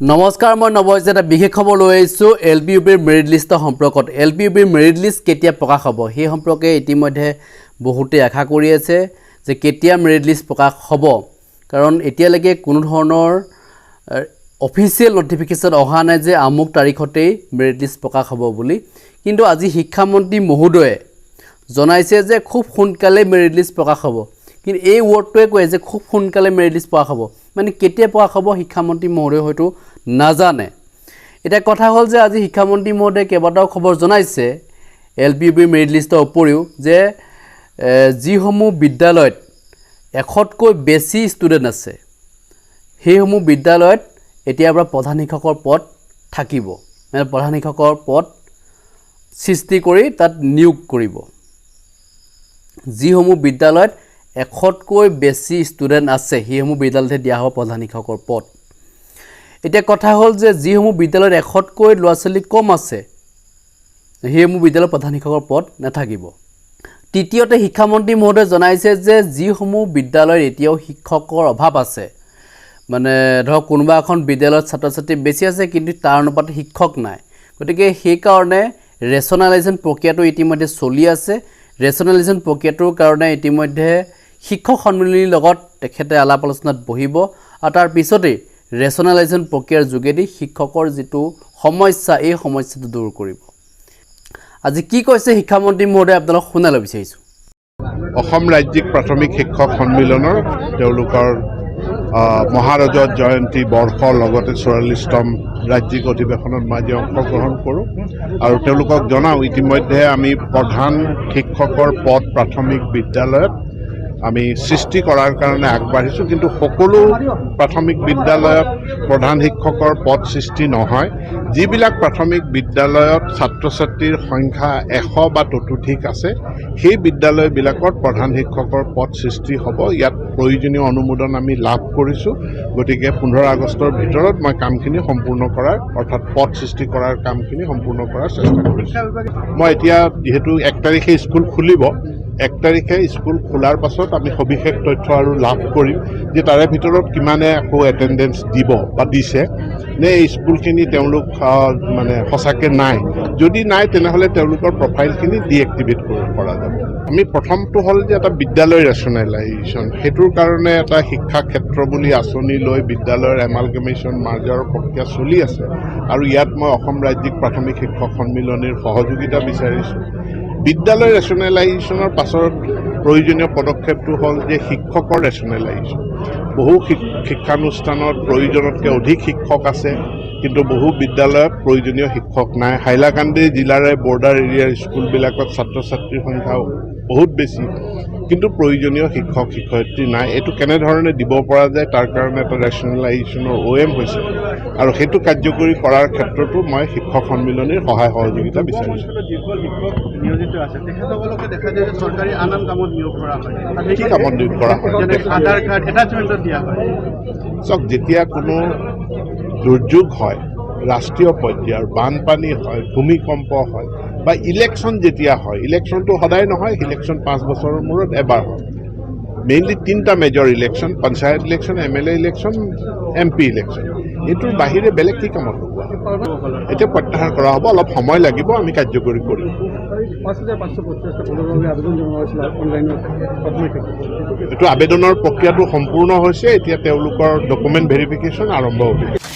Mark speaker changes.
Speaker 1: নমস্কাৰ মই নৱজিত এটা বিশেষ খবৰ লৈ আহিছোঁ। এল পি ইউ পিৰ মেৰিট লিষ্টৰ সম্পৰ্কত। এল পি ইউ পিৰ মেৰিট লিষ্ট কেতিয়া প্ৰকাশ হ'ব? সেই সম্পৰ্কে ইতিমধ্যে বহুতে আশা কৰি আছে যে কেতিয়া মেৰিট লিষ্ট প্ৰকাশ হ'ব। কাৰণ এতিয়ালৈকে কোনো ধৰণৰ অফিচিয়েল নটিফিকেশ্যন অহা নাই যে আমুক তাৰিখতেই মেৰিট লিষ্ট প্ৰকাশ হ'ব বুলি। কিন্তু আজি শিক্ষামন্ত্ৰী মহোদয়ে জনাইছে যে খুব সোনকালে মেৰিট লিষ্ট প্ৰকাশ হ'ব। কিন্তু এই ৱৰ্ডটোৱে কয় যে খুব সোনকালে মেৰিট লিষ্ট প্ৰকাশ হ'ব। মানে কেতিয়া প্ৰকাশ হ'ব শিক্ষামন্ত্ৰী মহোদয়ে হয়তো নাজানে। এতিয়া কথা হ'ল যে আজি শিক্ষামন্ত্ৰী মহোদয়ে কেইবাটাও খবৰ জনাইছে এল পি পিৰ মেৰিট লিষ্টৰ উপৰিও যে যিসমূহ বিদ্যালয়ত এশতকৈ বেছি ষ্টুডেণ্ট আছে সেইসমূহ বিদ্যালয়ত এতিয়াৰ পৰা প্ৰধান শিক্ষকৰ পদ থাকিব। মানে প্ৰধান শিক্ষকৰ পদ সৃষ্টি কৰি তাত নিয়োগ কৰিব। যিসমূহ বিদ্যালয়ত এশতকৈ বেছি ষ্টুডেণ্ট আছে সেইসমূহ বিদ্যালয়তহে দিয়া হ'ব প্ৰধান শিক্ষকৰ পদ। এতিয়া কথা হ'ল যে যিসমূহ বিদ্যালয়ত এশতকৈ ল'ৰা ছোৱালী কম আছে সেইসমূহ বিদ্যালয়ত প্ৰধান শিক্ষকৰ পদ নাথাকিব। তৃতীয়তে শিক্ষামন্ত্ৰী মহোদয়ে জনাইছে যে যিসমূহ বিদ্যালয়ত এতিয়াও শিক্ষকৰ অভাৱ আছে মানে ধৰক কোনোবা এখন বিদ্যালয়ত ছাত্ৰ ছাত্ৰী বেছি আছে কিন্তু তাৰ অনুপাতে শিক্ষক নাই। গতিকে সেইকাৰণে ৰেচনেলাইজেশ্যন প্ৰক্ৰিয়াটো ইতিমধ্যে চলি আছে। ৰেচনেলাইজেশ্যন প্ৰক্ৰিয়াটোৰ কাৰণে ইতিমধ্যে শিক্ষক সন্মিলনীৰ লগত তেখেতে আলাপ আলোচনাত বহিব আৰু তাৰ পিছতেই ৰেচনেলাইজেশ্যন প্ৰক্ৰিয়াৰ যোগেদি শিক্ষকৰ যিটো সমস্যা এই সমস্যাটো দূৰ কৰিব। আজি কি কৈছে শিক্ষামন্ত্ৰী মহোদয়ে আপোনালোক শুনালৈ বিচাৰিছোঁ।
Speaker 2: অসম ৰাজ্যিক প্ৰাথমিক শিক্ষক সন্মিলনৰ তেওঁলোকৰ মহাৰজত জয়ন্তী বৰ্ষৰ লগতে চৌৰাল্লিছতম ৰাজ্যিক অধিৱেশনত মই আজি অংশগ্ৰহণ কৰোঁ আৰু তেওঁলোকক জনাওঁ ইতিমধ্যে আমি প্ৰধান শিক্ষকৰ পদ প্ৰাথমিক বিদ্যালয়ত আমি সৃষ্টি কৰাৰ কাৰণে আগবাঢ়িছোঁ কিন্তু সকলো প্ৰাথমিক বিদ্যালয়ত প্ৰধান শিক্ষকৰ পদ সৃষ্টি নহয়। যিবিলাক প্ৰাথমিক বিদ্যালয়ত ছাত্ৰ ছাত্ৰীৰ সংখ্যা এশ বা ততোধিক আছে সেই বিদ্যালয়বিলাকত প্ৰধান শিক্ষকৰ পদ সৃষ্টি হ'ব। ইয়াত প্ৰয়োজনীয় অনুমোদন আমি লাভ কৰিছোঁ। গতিকে পোন্ধৰ আগষ্টৰ ভিতৰত মই কামখিনি সম্পূৰ্ণ কৰাৰ অৰ্থাৎ পদ সৃষ্টি কৰাৰ কামখিনি সম্পূৰ্ণ কৰাৰ চেষ্টা কৰিছোঁ। মই এতিয়া যিহেতু এক তাৰিখে স্কুল খুলিব এক তাৰিখে স্কুল খোলাৰ পাছত আমি সবিশেষ তথ্য আৰু লাভ কৰিম যে তাৰে ভিতৰত কিমানে আকৌ এটেণ্ডেঞ্চ দিব বা দিছে। নে স্কুলখিনি তেওঁলোক মানে সঁচাকৈ নাই। যদি নাই তেনেহ'লে তেওঁলোকৰ প্ৰফাইলখিনি ডিএক্টিভেট পৰা যাব। আমি প্ৰথমটো হ'ল যে এটা বিদ্যালয় ৰেচনেলাইজেশ্যন সেইটোৰ কাৰণে এটা শিক্ষা ক্ষেত্ৰ বুলি আঁচনি লৈ বিদ্যালয়ৰ এমালগেমেশ্যন মাৰ্জাৰৰ প্ৰক্ৰিয়া চলি আছে। আৰু ইয়াত মই অসম ৰাজ্যিক প্ৰাথমিক শিক্ষক সন্মিলনীৰ সহযোগিতা বিচাৰিছোঁ। বিদ্যালয় ৰেচনেলাইজেশ্যনৰ পাছত প্ৰয়োজনীয় পদক্ষেপটো হ'ল যে শিক্ষকৰ ৰেচনেলাইজেশ্যন বহু শিক- শিক্ষানুষ্ঠানত প্ৰয়োজনতকৈ অধিক শিক্ষক আছে কিন্তু বহু বিদ্যালয়ত প্ৰয়োজনীয় শিক্ষক নাই। হাইলাকান্দি জিলাৰে বৰ্ডাৰ এৰিয়াৰ স্কুলবিলাকত ছাত্ৰ ছাত্ৰীৰ সংখ্যাও বহুত বেছি। কিন্তু প্ৰয়োজনীয় শিক্ষক শিক্ষয়িত্ৰী নাই। এইটো কেনেধৰণে দিব পৰা যায় তাৰ কাৰণে এটা ৰেচনেলাইজেশ্যনৰ অ' এম হৈছে। আৰু সেইটো কাৰ্যকৰী কৰাৰ ক্ষেত্ৰতো মই শিক্ষক সন্মিলনীৰ সহায় সহযোগিতা বিচাৰিছোঁ।
Speaker 3: যিসকল শিক্ষক নিয়োজিত আছে। তেখেতসকলকে দেখা যায় যে চৰকাৰী আন আন কামত নিয়োগ কৰা হয়। আৰু
Speaker 2: কি কামত নিয়োগ কৰা হয়। চাওক যেতিয়া কোনো দুৰ্যোগ হয় ৰাষ্ট্ৰীয় পৰ্যায়ৰ বানপানী হয় ভূমিকম্প হয় বা ইলেকশ্যন যেতিয়া হয় ইলেকশ্যনটো সদায় নহয় ইলেকশ্যন পাঁচ বছৰৰ মূৰত এবাৰ হয়। মেইনলি তিনিটা major election panchayat election M L A election M P election এইটোৰ বাহিৰে বেলেগ কি কামত লগোৱা? এতিয়া প্ৰত্যাহাৰ কৰা হ'ব, অলপ সময় লাগিব, আমি কাৰ্যকৰী কৰিম এইটো আবেদনৰ প্ৰক্ৰিয়াটো সম্পূৰ্ণ হৈছে, এতিয়া তেওঁলোকৰ ডকুমেণ্ট ভেৰিফিকেশ্যন আৰম্ভ হ'ব